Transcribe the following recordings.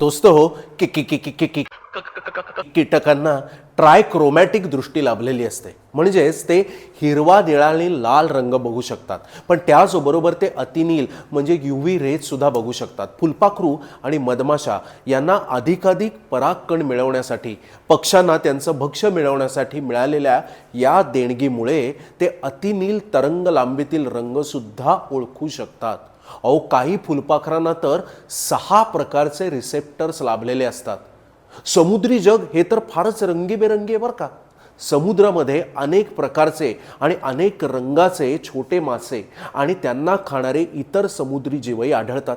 दोस्त हो की कीटकांना ट्रायक्रोमॅटिक दृष्टी लाभलेली असते. म्हणजेच ते हिरवा निळा आणि लाल रंग बघू शकतात. पण त्याचबरोबर ते अतिनील म्हणजे युव्ही रेज सुद्धा बघू शकतात. फुलपाखरू आणि मधमाशा यांना अधिकाधिक परागकण मिळवण्यासाठी पक्ष्यांना त्यांचं भक्ष्य मिळवण्यासाठी मिळालेल्या या देणगीमुळे ते अतिनील तरंग लांबीतील रंगसुद्धा ओळखू शकतात. अहो काही फुलपाखरांना तर सहा प्रकारचे रिसेप्टर्स लाभलेले असतात. समुद्री जग हे तर फारच रंगीबेरंगी आहे बरं का. समुद्रामध्ये अनेक प्रकारचे आणि अनेक रंगाचे छोटे मासे आणि त्यांना खाणारे इतर समुद्री जीवही आढळतात.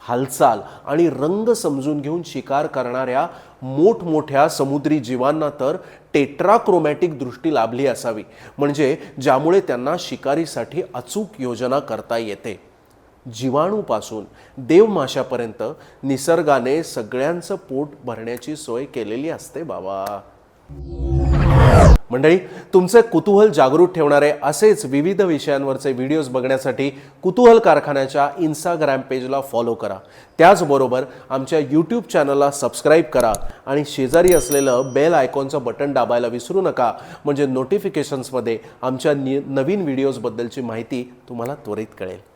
हालचाल आणि रंग समजून घेऊन शिकार करणाऱ्या मोठमोठ्या समुद्री जीवांना तर टेट्राक्रोमॅटिक दृष्टी लाभली असावी. म्हणजे ज्यामुळे त्यांना शिकारीसाठी अचूक योजना करता येते. जीवाणूपासून देवमाशापर्यंत निसर्गाने सगळ्यांचं पोट भरण्याची सोय केलेली असते बाबा. मंडळी तुमचे कुतूहल जागृत ठेवणारे असेच विविध विषयांवरचे व्हिडिओज बघण्यासाठी कुतूहल कारखान्याच्या इंस्टाग्राम पेजला फॉलो करा. त्याचबरोबर आमच्या यूट्यूब चॅनलला सबस्क्राईब करा आणि शेजारी असलेलं बेल आयकॉनचं बटन दाबायला विसरू नका. म्हणजे नोटिफिकेशन्समध्ये आमच्या नि नवीन व्हिडिओजबद्दलची माहिती तुम्हाला त्वरित कळेल.